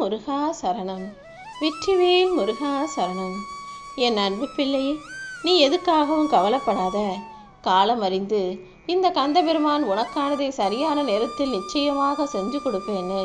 முருகா சரணம். வெற்றிவேல் முருகா சரணம். என் அன்பு பிள்ளையே நீ எதுக்காகவும் கவலைப்படாத. காலம் அறிந்து இந்த கந்தபெருமான் உனக்கானதை சரியான நேரத்தில் நிச்சயமாக செஞ்சு கொடுப்பேன்னு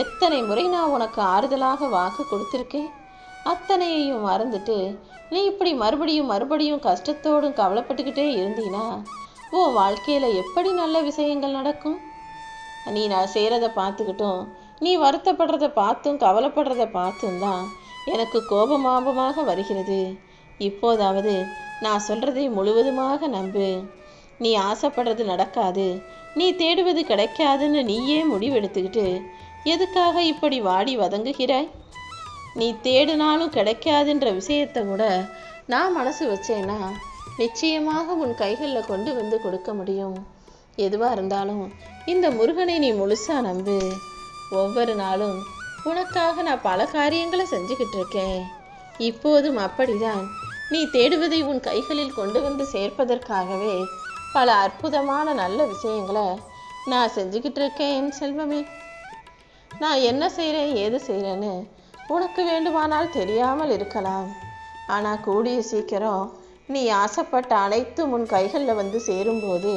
எத்தனை முறை நான் உனக்கு ஆறுதலாக வாக்கு கொடுத்துருக்கேன்? அத்தனையையும் மறந்துட்டு நீ இப்படி மறுபடியும் மறுபடியும் கஷ்டத்தோடும் கவலைப்பட்டுக்கிட்டே இருந்தீனா? உன் வாழ்க்கையில் எப்படி நல்ல விஷயங்கள் நடக்கும்? நீ நான் செய்கிறத பார்த்துக்கிட்டும் நீ வருத்தப்படுறத பார்த்தும் கவலைப்படுறத பார்த்தும் தான் எனக்கு கோபமாபமாக வருகிறது. இப்போதாவது நான் சொல்கிறதை முழுவதுமாக நம்பு. நீ ஆசைப்படுறது நடக்காது. நீ தேடுவது கிடைக்காதுன்னு நீயே முடிவெடுத்துக்கிட்டு எதுக்காக இப்படி வாடி வதங்குகிறாய்? நீ தேடினாலும் கிடைக்காதுன்ற விஷயத்தை கூட நான் மனசு வச்சேன்னா நிச்சயமாக உன் கைகளில் கொண்டு வந்து கொடுக்க முடியும். எதுவாக இருந்தாலும் இந்த முருகனை நீ முழுசா நம்பு. ஒவ்வொரு நாளும் உனக்காக நான் பல காரியங்களை செஞ்சுக்கிட்டு இருக்கேன். இப்போதும் அப்படிதான். நீ தேடுவதை உன் கைகளில் கொண்டு வந்து சேர்ப்பதற்காகவே பல அற்புதமான நல்ல விஷயங்களை நான் செஞ்சுக்கிட்டு இருக்கேன் செல்வமே. நான் என்ன செய்கிறேன் ஏது செய்கிறேன்னு உனக்கு வேண்டுமானால் தெரியாமல் இருக்கலாம். ஆனால் கூடிய சீக்கிரம் நீ ஆசைப்பட்ட அனைத்தும் உன் கைகளில் வந்து சேரும்போது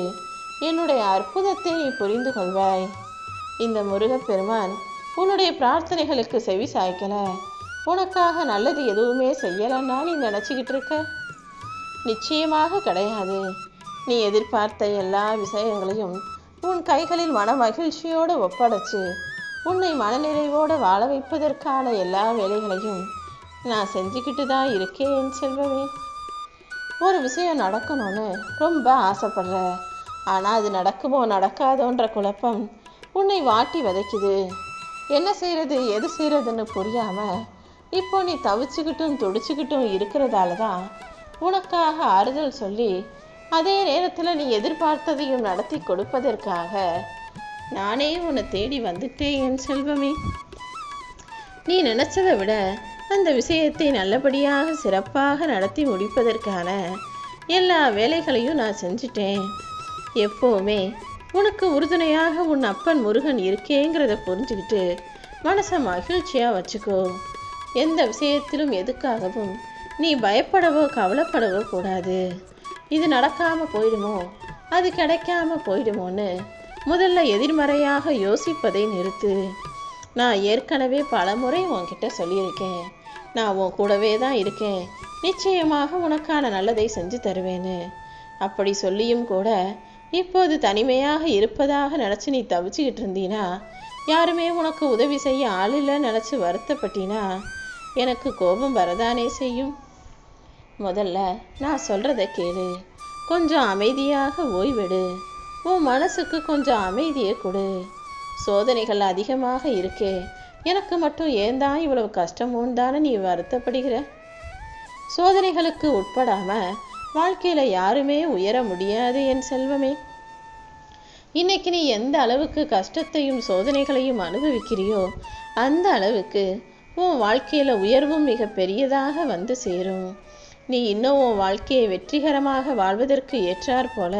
என்னுடைய அற்புதத்தை நீ புரிந்து கொள்வாய். இந்த முருகப்பெருமான் உன்னுடைய பிரார்த்தனைகளுக்கு செவி சாய்க்கல. உனக்காக நல்லது எதுவுமே செய்யலைன்னா நீ நினச்சிக்கிட்டு இருக்க? நிச்சயமாக கிடையாது. நீ எதிர்பார்த்த எல்லா விஷயங்களையும் உன் கைகளில் மன மகிழ்ச்சியோடு ஒப்படைச்சு உன்னை மனநிறைவோடு வாழ வைப்பதற்கான எல்லா வேலைகளையும் நான் செஞ்சுக்கிட்டு தான் இருக்கேன் செல்வமே. ஒரு விஷயம் நடக்கணும்னு ரொம்ப ஆசைப்படுற. ஆனால் அது நடக்குமோ நடக்காதோன்ற குழப்பம் உன்னை வாட்டி வதைக்குது. என்ன செய்கிறது எது செய்கிறதுன்னு புரியாமல் இப்போ நீ தவிச்சுக்கிட்டும் துடிச்சுக்கிட்டும் இருக்கிறதால தான் உனக்காக ஆறுதல் சொல்லி அதே நேரத்தில் நீ எதிர்பார்த்ததையும் நடத்தி கொடுப்பதற்காக நானே உன்னை தேடி வந்துட்டேன் என் செல்வமே. நீ நினச்சதை விட அந்த விஷயத்தை நல்லபடியாக சிறப்பாக நடத்தி முடிப்பதற்கான எல்லா வேலைகளையும் நான் செஞ்சிட்டேன். எப்போவுமே உனக்கு உறுதுணையாக உன் அப்பன் முருகன் இருக்கேங்கிறத புரிஞ்சுக்கிட்டு மனசை மகிழ்ச்சியாக வச்சுக்கோ. எந்த விஷயத்திலும் எதுக்காகவும் நீ பயப்படவோ கவலைப்படவோ கூடாது. இது நடக்காமல் போயிடுமோ? அது கிடைக்காம போயிடுமோன்னு முதல்ல எதிர்மறையாக யோசிப்பதை நிறுத்து. நான் ஏற்கனவே பல முறை உன்கிட்ட சொல்லியிருக்கேன். நான் உன் கூடவே தான் இருக்கேன். நிச்சயமாக உனக்கான நல்லதை செஞ்சு தருவேன்னு. அப்படி சொல்லியும் கூட இப்போது தனிமையாக இருப்பதாக நினச்சி நீ தவிச்சுக்கிட்டு இருந்தீனா? யாருமே உனக்கு உதவி செய்ய ஆள் இல்லைன்னு நினச்சி வருத்தப்பட்டினா? எனக்கு கோபம் வரதானே செய்யும்? முதல்ல நான் சொல்கிறத கேளு. கொஞ்சம் அமைதியாக ஓய்வெடு. உன் மனசுக்கு கொஞ்சம் அமைதியை கொடு. சோதனைகள் அதிகமாக இருக்கே. எனக்கு மட்டும் ஏன் தான் இவ்வளவு கஷ்டமும் தானே நீ வருத்தப்படுகிற? சோதனைகளுக்கு உட்படாமல் வாழ்க்கையில் யாருமே உயர முடியாது என் செல்வமே. இன்னைக்கு நீ எந்த அளவுக்கு கஷ்டத்தையும் சோதனைகளையும் அனுபவிக்கிறியோ அந்த அளவுக்கு உன் வாழ்க்கையில் உயர்வும் மிக பெரியதாக வந்து சேரும். நீ இன்னும் உன் வாழ்க்கையை வெற்றிகரமாக வாழ்வதற்கு ஏற்றாற் போல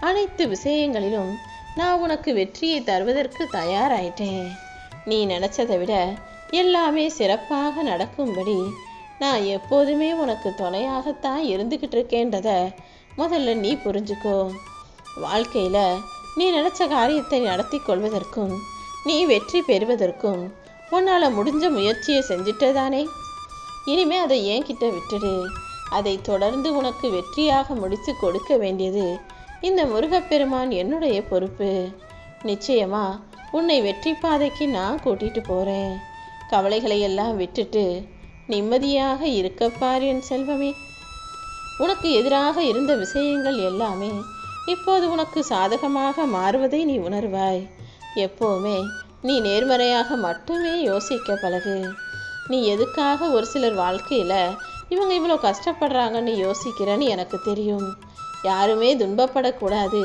அனைத்து விஷயங்களிலும் நான் உனக்கு வெற்றியை தருவதற்கு தயாராயிட்டேன். நீ நினச்சதை விட எல்லாமே சிறப்பாக நடக்கும்படி நான் எப்போதுமே உனக்கு துணையாகத்தான் இருந்துக்கிட்டு இருக்கேன்றத முதல்ல நீ புரிஞ்சுக்கோ. வாழ்க்கையில் நீ நினச்ச காரியத்தை நடத்தி கொள்வதற்கும் நீ வெற்றி பெறுவதற்கும் உன்னால் முடிஞ்ச முயற்சியை செஞ்சுட்டே தானே இனிமே அதை என்கிட்ட விட்டுடு. அதை தொடர்ந்து உனக்கு வெற்றியாக முடித்து கொடுக்க வேண்டியது இந்த முருகப்பெருமான் என்னுடைய பொறுப்பு. நிச்சயமா உன்னை வெற்றி பாதைக்கு நான் கூட்டிகிட்டு போகிறேன் கவலைகளை எல்லாம் விட்டுட்டு நிம்மதியாக இருக்கப்பார் என் செல்வமே. உனக்கு எதிராக இருந்த விஷயங்கள் எல்லாமே இப்போது உனக்கு சாதகமாக மாறுவதை நீ உணர்வாய். எப்போவுமே நீ நேர்மறையாக மட்டுமே யோசிக்க பழகு. நீ எதுக்காக ஒரு சிலர் வாழ்க்கையில் இவங்க இவ்வளோ கஷ்டப்படுறாங்கன்னு யோசிக்கிறேன்னு எனக்கு தெரியும். யாருமே துன்பப்படக்கூடாது.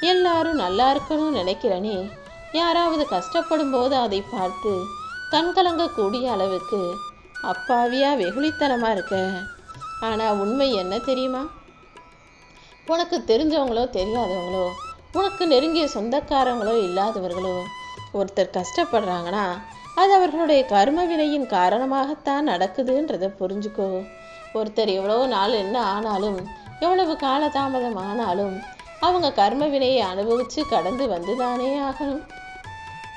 எல்லாரும் நல்லா இருக்கணும்னு நினைக்கிறனே. யாராவது கஷ்டப்படும் போது அதை பார்த்து கண்கலங்கக்கூடிய அளவுக்கு அப்பாவியா வெகுளித்தனமா இருக்க. ஆனா உண்மை என்ன தெரியுமா? உனக்கு தெரிஞ்சவங்களோ தெரியாதவங்களோ உனக்கு நெருங்கிய சொந்தக்காரங்களோ இல்லாதவர்களோ ஒருத்தர் கஷ்டப்படுறாங்கன்னா அது அவர்களுடைய கர்ம வினையின் காரணமாகத்தான் நடக்குதுன்றதை புரிஞ்சுக்கோ. ஒருத்தர் எவ்வளவு நாள் என்ன ஆனாலும் எவ்வளவு காலதாமதம் ஆனாலும் அவங்க கர்ம வினையை அனுபவித்து கடந்து வந்துதானே ஆகணும்.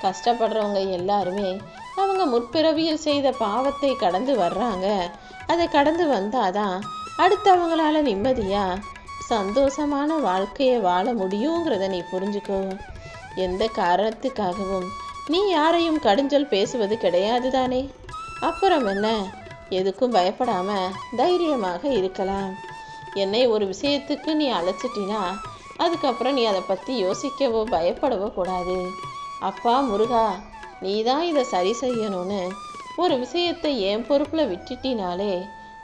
கஷ்டப்படுறவங்க எல்லாருமே அவங்க முற்பிறவியில் செய்த பாவத்தை கடந்து வர்றாங்க. அதை கடந்து வந்தாதான் அடுத்தவங்களால நிம்மதியா சந்தோஷமான வாழ்க்கையை வாழ முடியுங்கிறத நீ புரிஞ்சுக்கோ. எந்த காரணத்துக்காகவும் நீ யாரையும் கடிஞ்சல் பேசுவது கிடையாது தானே. அப்புறம் என்ன? எதுக்கும் பயப்படாம தைரியமாக இருக்கலாம். என்னை ஒரு விஷயத்துக்கு நீ அழைச்சிட்டினா அதுக்கப்புறம் நீ அதை பற்றி யோசிக்கவோ பயப்படவோ கூடாது. அப்பா முருகா நீ தான் இதை சரி செய்யணும்னு ஒரு விஷயத்தை என் பொறுப்பில் விட்டுட்டினாலே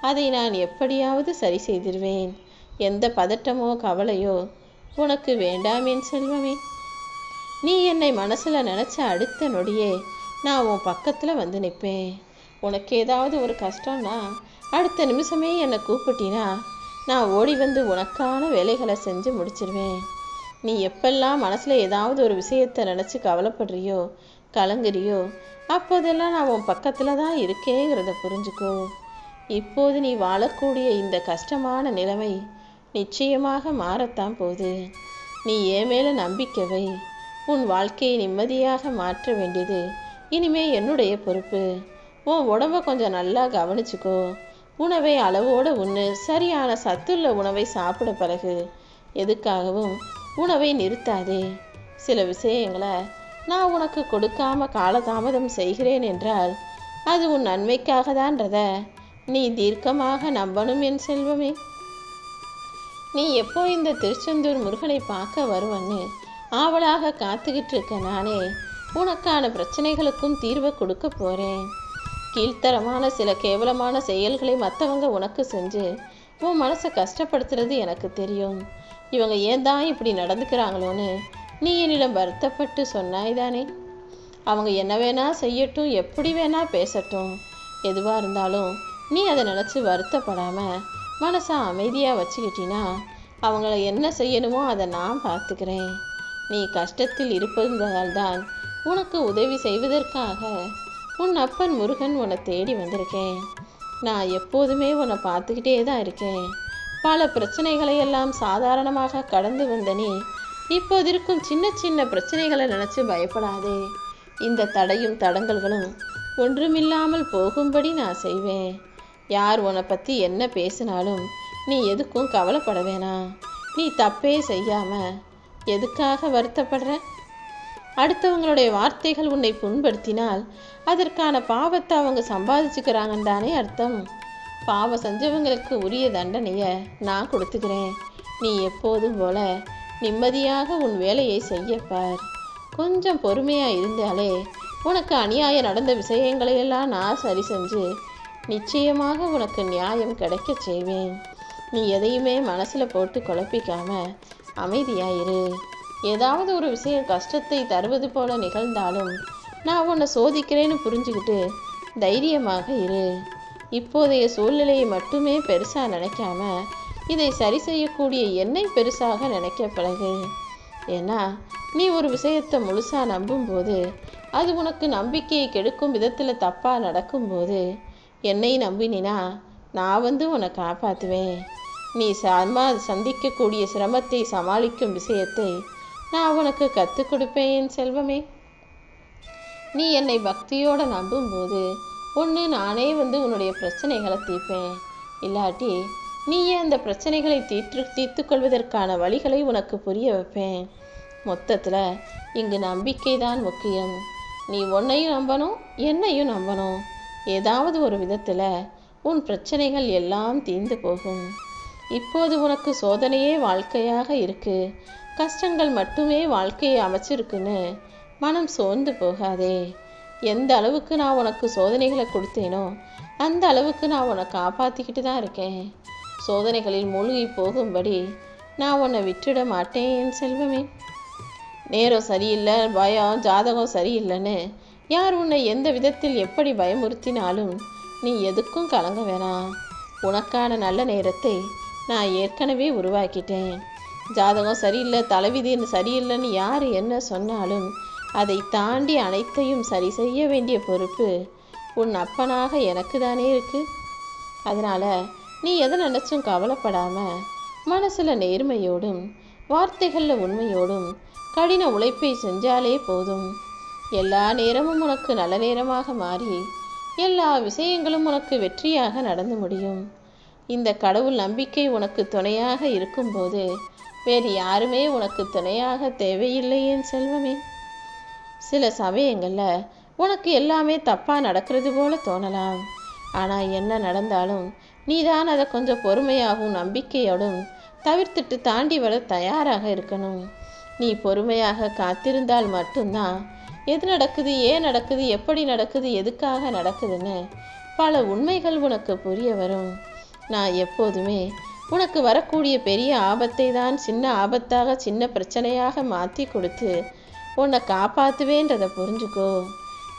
அதை நான் எப்படியாவது சரி செய்திருவேன். எந்த பதட்டமோ கவலையோ உனக்கு வேண்டாம் என் செல்வமே. நீ என்னை மனசில் நினச்ச அடுத்த நொடியே நான் உன் பக்கத்தில் வந்து நிற்பேன். உனக்கு ஏதாவது ஒரு கஷ்டம்னா அடுத்த நிமிஷமே என்னை கூப்பிட்டினா நான் ஓடி வந்து உனக்கான வேலைகளை செஞ்சு முடிச்சிருவேன். நீ எப்பெல்லாம் மனசில் ஏதாவது ஒரு விஷயத்தை நினச்சி கவலைப்படுறியோ கலங்குறியோ? அப்போதெல்லாம் நான் உன் பக்கத்தில் தான் இருக்கேங்கிறத புரிஞ்சுக்கோ. இப்போது நீ வாழக்கூடிய இந்த கஷ்டமான நிலைமை நிச்சயமாக மாறத்தான் போகுது. நீ என் மேலே நம்பிக்கவை உன் வாழ்க்கையை நிம்மதியாக மாற்ற வேண்டியது இனிமே என்னுடைய பொறுப்பு. உன் உடம்ப கொஞ்சம் நல்லா கவனிச்சுக்கோ. உணவை அளவோடு உண்ணு. சரியான சத்துள்ள உணவை சாப்பிட பழகு. எதுக்காகவும் உணவை நிறுத்தாதே. சில விஷயங்களை நான் உனக்கு கொடுக்காம காலதாமதம் செய்கிறேன் என்றால் அது உன் நன்மைக்காக தான்றத நீ தீர்க்கமாக நம்பணும் என் செல்வமே. நீ எப்போ இந்த திருச்செந்தூர் முருகனை பார்க்க வருவன்னு ஆவலாக காத்துக்கிட்டு இருக்க நானே. உனக்கான பிரச்சனைகளுக்கும் தீர்வை கொடுக்க போறேன். கீழ்த்தரமான சில கேவலமான செயல்களை மற்றவங்க உனக்கு செஞ்சு உன் மனசை கஷ்டப்படுத்துறது எனக்கு தெரியும். இவங்க ஏன் தான் இப்படி நடந்துக்கிறாங்களோன்னு நீ என்னிடம் வருத்தப்பட்டு சொன்னாய்தானே? அவங்க என்ன வேணா செய்யட்டும் எப்படி வேணா பேசட்டும். எதுவாக இருந்தாலும் நீ அதை நினச்சி வருத்தப்படாமல் மனசை அமைதியாக வச்சுக்கிட்டினா அவங்கள என்ன செய்யணுமோ அதை நான் பார்த்துக்கிறேன். நீ கஷ்டத்தில் இருப்பதால்தான் உனக்கு உதவி செய்வதற்காக உன் அப்பன் முருகன் உன்னை தேடி வந்திருக்கேன். நான் எப்போதுமே உன்னை பார்த்துக்கிட்டே தான் இருக்கேன். பல பிரச்சனைகளை எல்லாம் சாதாரணமாக கடந்து வந்த நீ இப்போது இருக்கும் சின்ன சின்ன பிரச்சனைகளை நினச்சி பயப்படாதே. இந்த தடையும் தடங்கல்களும் ஒன்றுமில்லாமல் போகும்படி நான் செய்வேன். யார் உன்னை பற்றி என்ன பேசினாலும் நீ எதுக்கும் கவலைப்பட வேணாம் நீ தப்பே செய்யாம எதுக்காக வருத்தப்படுற? அடுத்தவங்களுடைய வார்த்தைகள் உன்னை புண்படுத்தினால் அதற்கான பாவத்தை அவங்க சம்பாதிச்சுக்கிறாங்கன்னு தானே அர்த்தம். பாவம் செஞ்சவங்களுக்கு உரிய தண்டனையை நான் கொடுத்துக்கிறேன். நீ எப்போதும் போல நிம்மதியாக உன் வேலையை செய்யப்பார் கொஞ்சம் பொறுமையாக இருந்தாலே உனக்கு அநியாயம் நடந்த விஷயங்களையெல்லாம் நான் சரி செஞ்சு நிச்சயமாக உனக்கு நியாயம் கிடைக்க செய்வேன். நீ எதையுமே மனசில் போட்டு குழப்பிக்காம அமைதியாயிரு ஏதாவது ஒரு விஷயம் கஷ்டத்தை தருவது போல நிகழ்ந்தாலும் நான் உன்னை சோதிக்கிறேன்னு புரிஞ்சுக்கிட்டு தைரியமாக இரு. இப்போதைய சூழ்நிலையை மட்டுமே பெருசாக நினைக்காம இதை சரி செய்யக்கூடிய என்னை பெருசாக நினைக்க பழகு. ஏன்னா நீ ஒரு விஷயத்தை முழுசாக நம்பும்போது அது உனக்கு நம்பிக்கையை கெடுக்கும் விதத்தில் தப்பாக நடக்கும்போது என்னை நம்பினா நான் வந்து உன்னை காப்பாற்றுவேன் நீ சார்மா சந்திக்கக்கூடிய சிரமத்தை சமாளிக்கும் விஷயத்தை நான் உனக்கு கற்றுக் கொடுப்பேன் என் செல்வமே. நீ என்னை பக்தியோடு நம்பும்போது ஒன்று நானே வந்து உன்னுடைய பிரச்சனைகளை தீர்ப்பேன். இல்லாட்டி நீயே அந்த பிரச்சனைகளை தீர்த்து தீர்த்துக்கொள்வதற்கான வழிகளை உனக்கு புரிய வைப்பேன். மொத்தத்தில் இங்கு நம்பிக்கை தான் முக்கியம். நீ உன்னையும் நம்பணும் என்னையும் நம்பணும். ஏதாவது ஒரு விதத்தில் உன் பிரச்சனைகள் எல்லாம் தீர்ந்து போகும். இப்போது உனக்கு சோதனையே வாழ்க்கையாக இருக்கு. கஷ்டங்கள் மட்டுமே வாழ்க்கையை அமைச்சிருக்குன்னு மனம் சோர்ந்து போகாதே. எந்த அளவுக்கு நான் உனக்கு சோதனைகளை கொடுத்தேனோ அந்த அளவுக்கு நான் உன்னை காப்பாற்றிக்கிட்டு தான் இருக்கேன். சோதனைகளில் மூழ்கி போகும்படி நான் உன்னை விட்டுட மாட்டேன் என் செல்வமே. நேரம் சரியில்லை பயம் ஜாதகம் சரியில்லைன்னு யார் உன்னை எந்த விதத்தில் எப்படி பயமுறுத்தினாலும் நீ எதுக்கும் கலங்க வேணாம். உனக்கான நல்ல நேரத்தை நான் ஏற்கனவே உருவாக்கிட்டேன். ஜாதகம் சரியில்லை தலைவிதின்னு சரியில்லைன்னு யார் என்ன சொன்னாலும் அதை தாண்டி அனைத்தையும் சரி செய்ய வேண்டிய பொறுப்பு உன் அப்பனாக எனக்கு தானே இருக்குது அதனால் நீ எதை நினச்சும் கவலைப்படாமல் மனசில் நேர்மையோடும் வார்த்தைகளில் உண்மையோடும் கடின உழைப்பை செஞ்சாலே போதும். எல்லா நேரமும் உனக்கு நல்ல நேரமாக மாறி எல்லா விஷயங்களும் உனக்கு வெற்றியாக நடந்து முடியும். இந்த கடவுள் நம்பிக்கை உனக்கு துணையாக இருக்கும்போது வேறு யாருமே உனக்கு துணையாக தேவையில்லை என் செல்வமே. சில சமயங்களில் உனக்கு எல்லாமே தப்பாக நடக்கிறது போல தோணலாம். ஆனால் என்ன நடந்தாலும் நீதான் அதை கொஞ்சம் பொறுமையாகவும் நம்பிக்கையோடும் தவிர்த்துட்டு தாண்டி வர தயாராக இருக்கணும். நீ பொறுமையாக காத்திருந்தால் மட்டும்தான் எது நடக்குது ஏன் நடக்குது எப்படி நடக்குது எதுக்காக நடக்குதுன்னு பல உண்மைகள் உனக்கு புரிய வரும். நான் எப்போதுமே உனக்கு வரக்கூடிய பெரிய ஆபத்தை தான் சின்ன ஆபத்தாக சின்ன பிரச்சனையாக மாற்றி கொடுத்து உன்னை காப்பாற்றுவேன்றதை புரிஞ்சுக்கோ.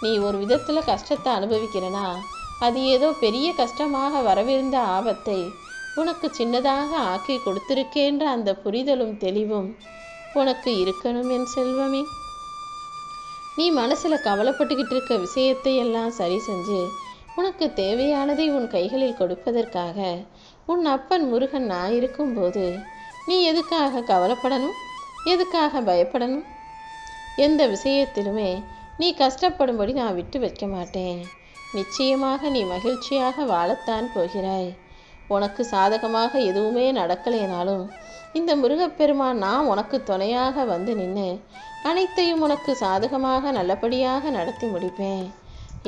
நீ ஒரு விதத்தில் கஷ்டத்தை அனுபவிக்கிறனா அது ஏதோ பெரிய கஷ்டமாக வரவிருந்த ஆபத்தை உனக்கு சின்னதாக ஆக்கி கொடுத்திருக்கேன்ற அந்த புரிதலும் தெளிவும் உனக்கு இருக்கணும் என் செல்வமே. நீ மனசில் கவலைப்பட்டுக்கிட்டு இருக்க விஷயத்தை எல்லாம் சரி செஞ்சு உனக்கு தேவையானதை உன் கைகளில் கொடுப்பதற்காக உன் அப்பன் முருகன் நான் இருக்கும்போது நீ எதுக்காக கவலைப்படணும்? எதுக்காக பயப்படணும்? எந்த விஷயத்திலுமே நீ கஷ்டப்படும்படி நான் விட்டு வைக்க மாட்டேன். நிச்சயமாக நீ மகிழ்ச்சியாக வாழத்தான் போகிறாய். உனக்கு சாதகமாக எதுவுமே நடக்கலைனாலும் இந்த முருகப்பெருமான் நான் உனக்கு துணையாக வந்து நின்று அனைத்தையும் உனக்கு சாதகமாக நல்லபடியாக நடத்தி முடிப்பேன்.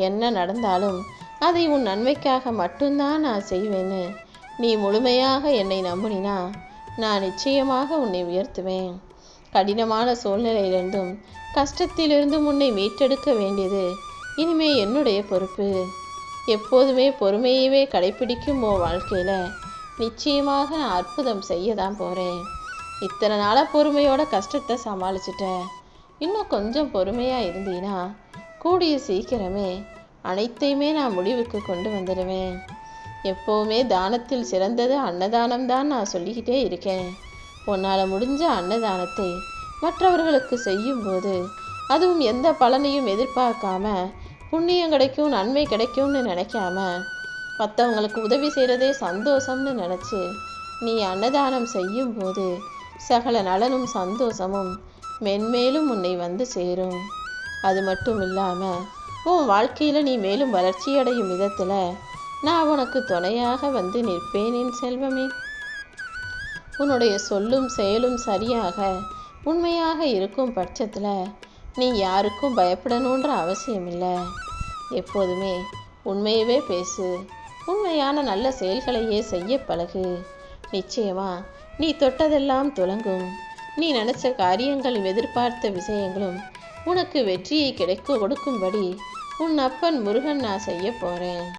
என்ன நடந்தாலும் அதை உன் நன்மைக்காக மட்டும்தான் நான் செய்வேன்னு நீ முழுமையாக என்னை நம்பினா நான் நிச்சயமாக உன்னை உயர்த்துவேன். கடினமான சூழ்நிலையிலிருந்தும் கஷ்டத்திலிருந்தும் உன்னை மீட்டெடுக்க வேண்டியது இனிமே என்னுடைய பொறுப்பு? எப்போதுமே பொறுமையவே கடைபிடிக்கும் உன் வாழ்க்கையில் நிச்சயமாக நான் அற்புதம் செய்ய தான் போகிறேன் இத்தனை நாளாக பொறுமையோட கஷ்டத்தை சமாளிச்சிட்டேன். இன்னும் கொஞ்சம் பொறுமையாக இருந்தீன்னா கூடிய சீக்கிரமே அனைத்தையுமே நான் முடிவுக்கு கொண்டு வந்துடுவேன். எப்போவுமே தானத்தில் சிறந்தது அன்னதானம் தான் நான் சொல்லிக்கிட்டே இருக்கேன். உன்னால் முடிஞ்ச அன்னதானத்தை மற்றவர்களுக்கு செய்யும்போது அதுவும் எந்த பலனையும் எதிர்பார்க்காம புண்ணியம் கிடைக்கும் நன்மை கிடைக்கும்னு நினைக்காம மற்றவங்களுக்கு உதவி செய்கிறதே சந்தோஷம்னு நினச்சி நீ அன்னதானம் செய்யும்போது சகல நலனும் சந்தோஷமும் மென்மேலும் உன்னை வந்து சேரும். அது மட்டும் இல்லாமல் உன் வாழ்க்கையில் நீ மேலும் வளர்ச்சியடையும் விதத்தில் நான் உனக்கு துணையாக வந்து நிற்பேன் என் செல்வமே. உன்னுடைய சொல்லும் செயலும் சரியாக உண்மையாக இருக்கும் பட்சத்தில் நீ யாருக்கும் பயப்படணுன்ற அவசியம் இல்லை எப்போதுமே உண்மையவே பேசு. உண்மையான நல்ல செயல்களையே செய்ய பழகு. நிச்சயமா நீ தொட்டதெல்லாம் துலங்கும். நீ நினச்ச காரியங்களும் எதிர்பார்த்த விஷயங்களும் உனக்கு வெற்றியை கிடைக்க கொடுக்கும்படி உன் அப்பன் முருகன் நான் செய்ய போகிறேன்